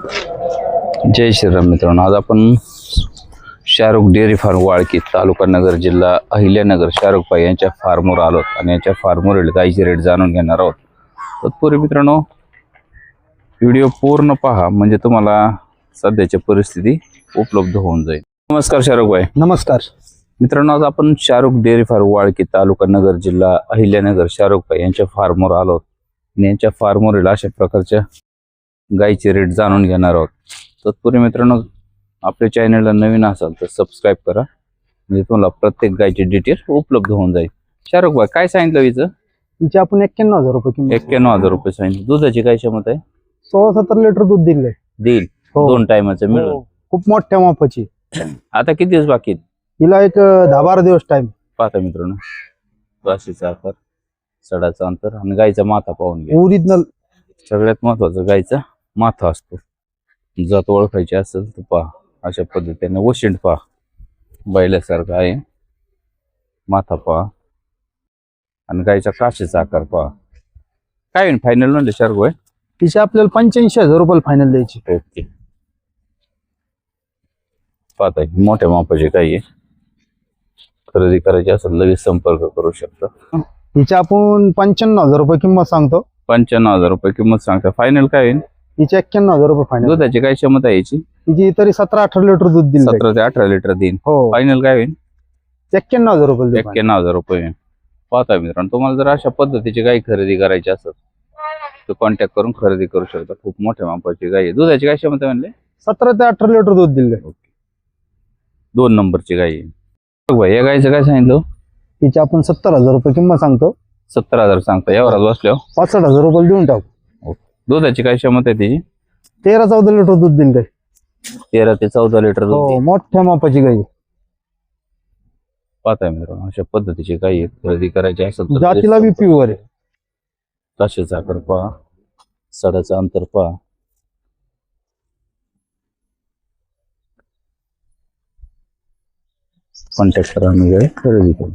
जय श्रीराम मित्रांनो आज आपण शाहरुख डेअरी फार्म वाळकी तालुका नगर जिल्हा अहिल्यानगर शाहरुख पाई यांच्या फार्मवर आलो आणि यांच्या फार्मवरील गाईचे रेट जाणून घेणार आहोत. तत्पूर्वी मित्रांनो व्हिडिओ पूर्ण पहा म्हणजे तुम्हाला सध्याची परिस्थिती उपलब्ध होऊन जाईल. नमस्कार शाहरुख भाई. नमस्कार. मित्रांनो आज आपण शाहरुख डेअरी फार्म वाळकी तालुका नगर जिल्हा अहिल्यानगर शाहरुख पाई यांच्या फार्मवर आलो आणि यांच्या फार्मवरील अशा प्रकारच्या गाईचे रेट जाणून घेणार आहोत. तत्पूर्वी मित्रांनो आपल्या चॅनलला नवीन असाल तर सबस्क्राईब करा. म्हणजे तुम्हाला प्रत्येक गायची डिटेल उपलब्ध होऊन जाईल. शाहरुख भाई काय सांगितलं हिचं? तिचे आपण एक्क्याण्णव हजार रुपये किंमत. एक्क्याण्णव हजार रुपये सांगितलं. दुधाची काय क्षमता आहे? सोळा सत्तर लिटर दूध दिले देईल. दोन टायमाचं मिळून. खूप मोठ्या मापाची. आता किती दिवस बाकी आहेत? हिला एक अं, दहा बारा दिवस टाइम पाहता मित्रांनो. राशीचा आकार सडाचं अंतर आणि गायचा माथा पाहून घ्या. ओरिजिनल सगळ्यात महत्वाचं गायचा माथा असतो. जात ओळखायची असेल तर पहा अशा पद्धतीने वशिंड पहा. बैलासारखं आहे. माथा पहा. आणि गायचा काशीचा आकार पहा. काय होईल फायनल म्हणजे शार्क आहे तिचे आपल्याला पंच्याऐंशी हजार रुपये फायनल द्यायची. ओके. पाहता मोठ्या मापाची गाय आहे. खरेदी करायची असेल लगेच संपर्क करू शकता. तिचे आपण पंच्याण्णव हजार रुपये किंमत सांगतो. पंच्याण्णव हजार रुपये किंमत सांगता. फायनल काय होईल? तिचे एक्क्याण्णव हजार रुपये फायनल दुधाची काय क्षमता आहे याची तिची तरी सतरा अठरा लिटर दूध दिलं सतरा ते अठरा लिटर देईन. हो. फायनल काय होईल एक्क्याण्णव हजार रुपये देऊ. एक्क्याण्णव हजार रुपये. पाहता मित्रांनो तुम्हाला जर अशा पद्धतीची गाय खरेदी करायची असेल तर कॉन्टॅक्ट करून खरेदी करू शकता. खूप मोठ्या मापाची गाय आहे. दुधाची काय क्षमता म्हणले? सतरा ते अठरा लिटर दूध दिले दोन नंबरची गाय आहे. बघ भाई या गायचं काय सांगितलं? तिचे आपण सत्तर हजार रुपये किंमत सांगतो. सत्तर हजार सांगता. यावरात बसल्यावर पासष्ट हजार रुपये देऊन टाकू. दुधाची काय क्षमता आहे त्याची तेरा चौदा लिटर दूध दिले तेरा ते चौदा लिटर दूध हो देईल. मोठ्या मापाची गाई पाहताय मित्रांनो अशा पद्धतीची गाय आहे खरेदी करायची असेल तर जातीला बी प्युअर आहे. काशीचा आकार पहा. सडाचं अंतर पहा. कॉन्टॅक्ट करा गाय खरेदी करू.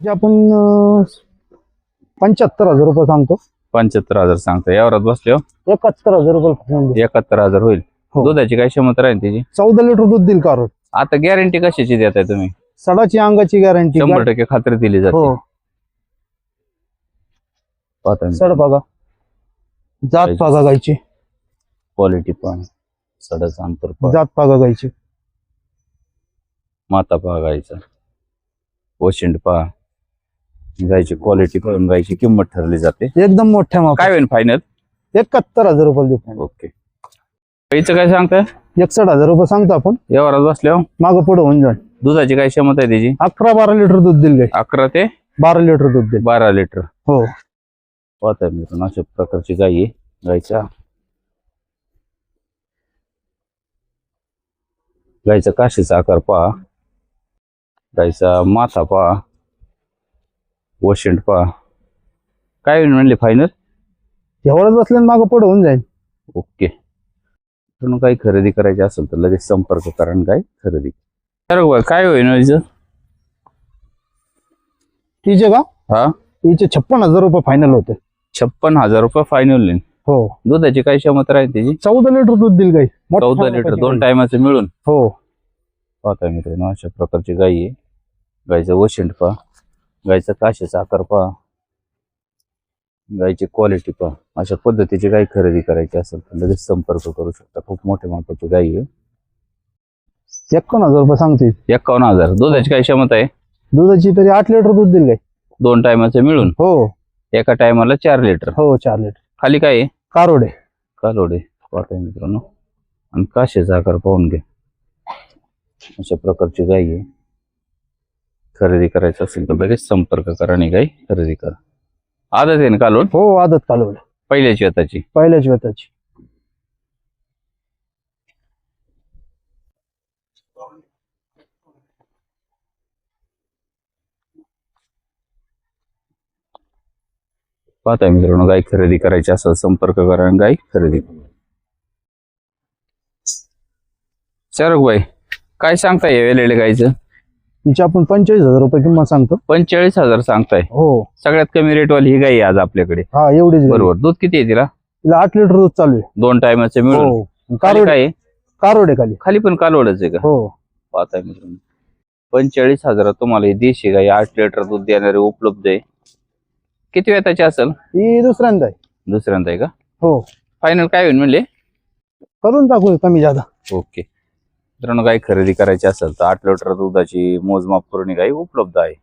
जे आपण पंच्याहत्तर हजार रुपये सांगतो. पंच्याहत्तर हजार सांगता. यावरात बसल्यावर एकाहत्तर हजार रुपये देऊ. एकाहत्तर हजार होईल. हो. दुधाची काय क्षमता राहील त्याची? चौदा लिटर दूध दिल कारण आता गॅरंटी कशाची देताय तुम्ही? सडाची अंगाची गॅरंटी शंभर टक्के खात्री दिली जाते. हो. पाहता सड बघा. जात पागा गायची क्वालिटी पण. सडाचं अंतर जात पागा गायची माता पहा गायचा वशिंड पहा. गायची क्वालिटी पाहून गायची किंमत ठरली जाते. एकदम मोठ्या माप काय होईल फायनल एकाहत्तर हजार रुपये देऊ. Final. ओके गाईचं काय सांगताय एकसठ हजार रुपये सांगतो आपण. यावरात बसल्यावर मागं पुढे होऊन जाईल. दुधाची काय क्षमता आहे त्याची? अकरा बारा लिटर दूध दिल गाय अकरा ते बारा लिटर दूध दिल बारा लिटर. हो. पाहताय मी अशा प्रकारची गाई आहे. गायच्या गायचा काशीचा आकार पहा. गायचा माथा पहा. वशिंड पहा. काय होईल म्हणले फायनल एवढंच बसल्याने मागं पुढे होऊन जाईल. ओके. म्हणून काही खरेदी करायची असेल तर लगेच संपर्क करा आणि काय खरेदी काय होईल याचं? तिचे का? हा? तिचे छप्पन हजार रुपये फायनल होते. छप्पन हजार रुपये फायनल हो. दुधाची काय क्षमता राहील त्याची चौदा लिटर दूध दिल गाय चौदा लिटर दोन टायमाचं मिळून. हो. पाहताय मित्रांनो अशा प्रकारची गाई आहे. गायचं वशिंड पहा. गायचा काशीचा आकार पहा. गायची क्वालिटी पहा. अशा पद्धतीची गाय खरेदी करायची असेल तर लगेच संपर्क करू शकता. खूप मोठ्या मापाची गाई आहे. एकावन्न हजार रुपये सांगते एकावन्न हजार. दुधाची काय क्षमता आहे? दुधाची तरी आठ लिटर दूध दिल गाय. दोन टायमाचं मिळून? हो. एका टायमाला चार लिटर. हो चार लिटर. खाली काय आहे? कारोडे. कालोडे. पाहताय मित्रांनो. आणि काशीचा आकार पाहून घ्या. अशा प्रकारची गाई आहे. खरेदी करायचं असेल तर लगेच संपर्क करा आणि गाई खरेदी करा. आदत आहे ना कालोड हो आदत कालवडे. पहिल्याची आताची. पहिल्याच वेताची पाहताय मित्रांनो गाय खरेदी करायची असेल संपर्क करा आणि गाय खरेदी करा. चारक बाई काय सांगता येईल गायचं हिची आपण पंचेचाळीस हजार रुपये किंमत सांगतो. पंचेचाळीस हजार सांगताय. हो. सगळ्यात कमी रेटवाली ही गाई आहे आज आपल्याकडे. हा एवढीच गाई. बरोबर. दूध किती आहे तिला? तिला आठ लिटर दूध चालू आहे. दोन टायमाचे मिळून. हो. खाली कारोड काय आहे? कारोड आहे खाली. खाली पण कालवडच आहे का? हो. पाहताय मित्रांनो. पंचेचाळीस हजारात तुम्हाला ही देशी गाई आठ लिटर दूध देणारे उपलब्ध आहे. किती वेताची असेल? ही दुसऱ्यांदा आहे. दुसऱ्यांदा आहे का? हो. फायनल काय होईल म्हणले? करून टाकू कमी जादा. ओके मित्रांनो गाय खरेदी करायची असेल तर आठ लिटर दुधाची मोजमाप करून गाय उपलब्ध आहे.